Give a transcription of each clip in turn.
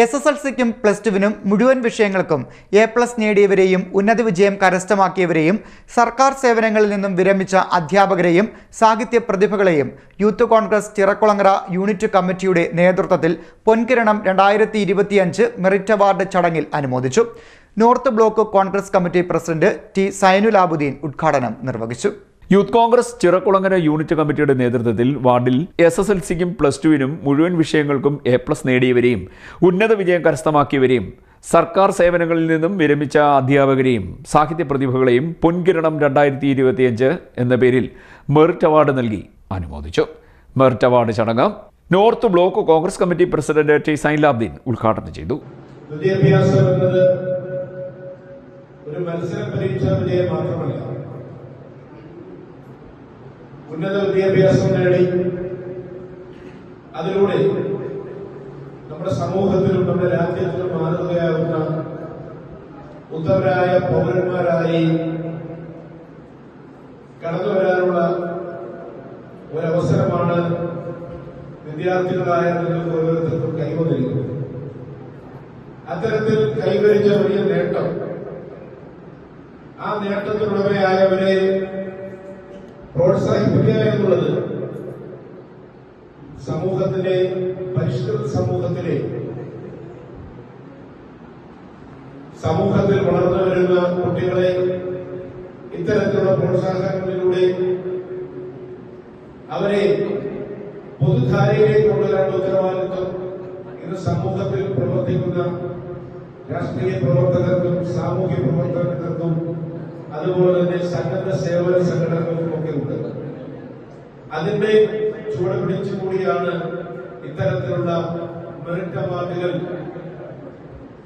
S S L സിക്കും plus ടുവിനും മുഴുവൻ വിഷയങ്ങൾക്കും എ പ്ലസ് നേടിയവരെയും ഉന്നത വിജയം കരസ്ഥമാക്കിയവരെയും സർക്കാർ സേവനങ്ങളിൽ നിന്നും വിരമിച്ച അധ്യാപകരെയും സാഹിത്യ പ്രതിഭകളെയും യൂത്ത് കോൺഗ്രസ് ചിറക്കുളങ്ങര യൂണിറ്റ് കമ്മിറ്റിയുടെ നേതൃത്വത്തിൽ പൊൻകിരണം രണ്ടായിരത്തി ഇരുപത്തിയഞ്ച് മെറിറ്റ് അവാർഡ് ചടങ്ങിൽ അനുമോദിച്ചു. North block Congress committee president T Sainulabuddin ഉദ്ഘാടനം നിർവഹിച്ചു. യൂത്ത് കോൺഗ്രസ് ചിറക്കുളങ്ങര യൂണിറ്റ് കമ്മിറ്റിയുടെ നേതൃത്വത്തിൽ വാർഡിൽ എസ് എസ് എൽ സിക്കും പ്ലസ് ടുവിനും മുഴുവൻ വിഷയങ്ങൾക്കും എ പ്ലസ് നേടിയവരെയും ഉന്നത വിജയം കരസ്ഥമാക്കിയവരെയും സർക്കാർ സേവനങ്ങളിൽ നിന്നും വിരമിച്ച അധ്യാപകരെയും സാഹിത്യ പ്രതിഭകളെയും പൊൻകിരണം രണ്ടായിരത്തി ഇരുപത്തിയഞ്ച് എന്ന പേരിൽ മെറിറ്റ് അവാർഡ് നൽകി അനുമോദിച്ചു. മെറിറ്റ് അവാർഡ് ചടങ്ങ് north block Congress committee president T Sainulabdeen ഉദ്ഘാടനം ചെയ്തു. വിദ്യാഭ്യാസം എന്നത് ഒരു മത്സര പരീക്ഷാ വിജയം മാത്രമല്ല ഉന്നത വിദ്യാഭ്യാസം നേടി. അതിലൂടെ നമ്മുടെ സമൂഹത്തിലും നമ്മുടെ രാജ്യത്തിലും മാതൃകയാകുന്ന ഉത്തമരായ പൗരന്മാരായി കടന്നു വരാനുള്ള ഒരവസരമാണ് വിദ്യാർത്ഥികളായ ഓരോരുത്തർക്കും കൈവന്നിരിക്കുന്നത്. അത്തരത്തിൽ കൈവരിച്ച വലിയ നേട്ടം ആ നേട്ടത്തിനുടമയായവരെ പ്രോത്സാഹിപ്പിക്കുക എന്നുള്ളത് സമൂഹത്തിലെ പരിഷ്കൃത സമൂഹത്തിലെ സമൂഹത്തിൽ വളർന്നു വരുന്ന കുട്ടികളെ ഇത്തരത്തിലുള്ള പ്രോത്സാഹനങ്ങളിലൂടെ അവരെ പൊതുധാരയിലേക്ക് കൊണ്ടുവരേണ്ട ഉത്തരവാദിത്വം ഇന്ന് സമൂഹത്തിൽ പ്രവർത്തിക്കുന്ന രാഷ്ട്രീയ പ്രവർത്തകർക്കും സാമൂഹ്യ പ്രവർത്തകർക്കും അതുപോലെ തന്നെ സന്നദ്ധ സേവന സംഘടനകൾക്കും ഒക്കെ ഉണ്ട്. അതിന്റെ ചുവട് പിടിച്ചുകൂടിയാണ് ഇത്തരത്തിലുള്ള മെറിറ്റ് അവാർഡുകൾ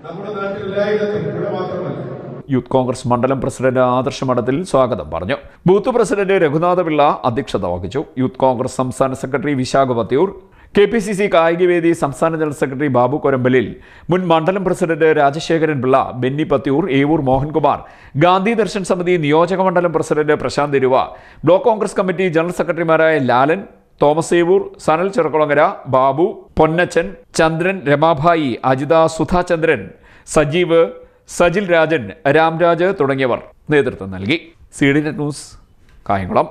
നമ്മുടെ നാട്ടിൽ ഇവിടെ മാത്രമല്ല. യൂത്ത് കോൺഗ്രസ് മണ്ഡലം പ്രസിഡന്റ് ആദർശ മഠത്തിൽ സ്വാഗതം പറഞ്ഞു. ബൂത്ത് പ്രസിഡന്റ് രഘുനാഥ പിള്ള അധ്യക്ഷത വഹിച്ചു. യൂത്ത് കോൺഗ്രസ് സംസ്ഥാന secretary Vishakha K P C C കായികവേദി സംസ്ഥാന ജനറൽ സെക്രട്ടറി ബാബു കൊരമ്പലിൽ മുൻ മണ്ഡലം പ്രസിഡന്റ് രാജശേഖരൻ പിള്ള ബെന്നി പത്തിയൂർ ഏവൂർ മോഹൻകുമാർ ഗാന്ധി ദർശൻ സമിതി നിയോജക മണ്ഡലം പ്രസിഡന്റ് പ്രശാന്ത് തിരുവ ബ്ലോക്ക് കോൺഗ്രസ് കമ്മിറ്റി ജനറൽ സെക്രട്ടറിമാരായ ലാലൻ തോമസ് ഏവൂർ സനൽ ചെറുക്കുളങ്ങര ബാബു പൊന്നച്ചൻ ചന്ദ്രൻ രമാഭായി അജിത സുധാചന്ദ്രൻ സജീവ് സജിൽ രാജൻ രാംരാജ് തുടങ്ങിയവർ നേതൃത്വം നൽകി. C D news Kayamkulam.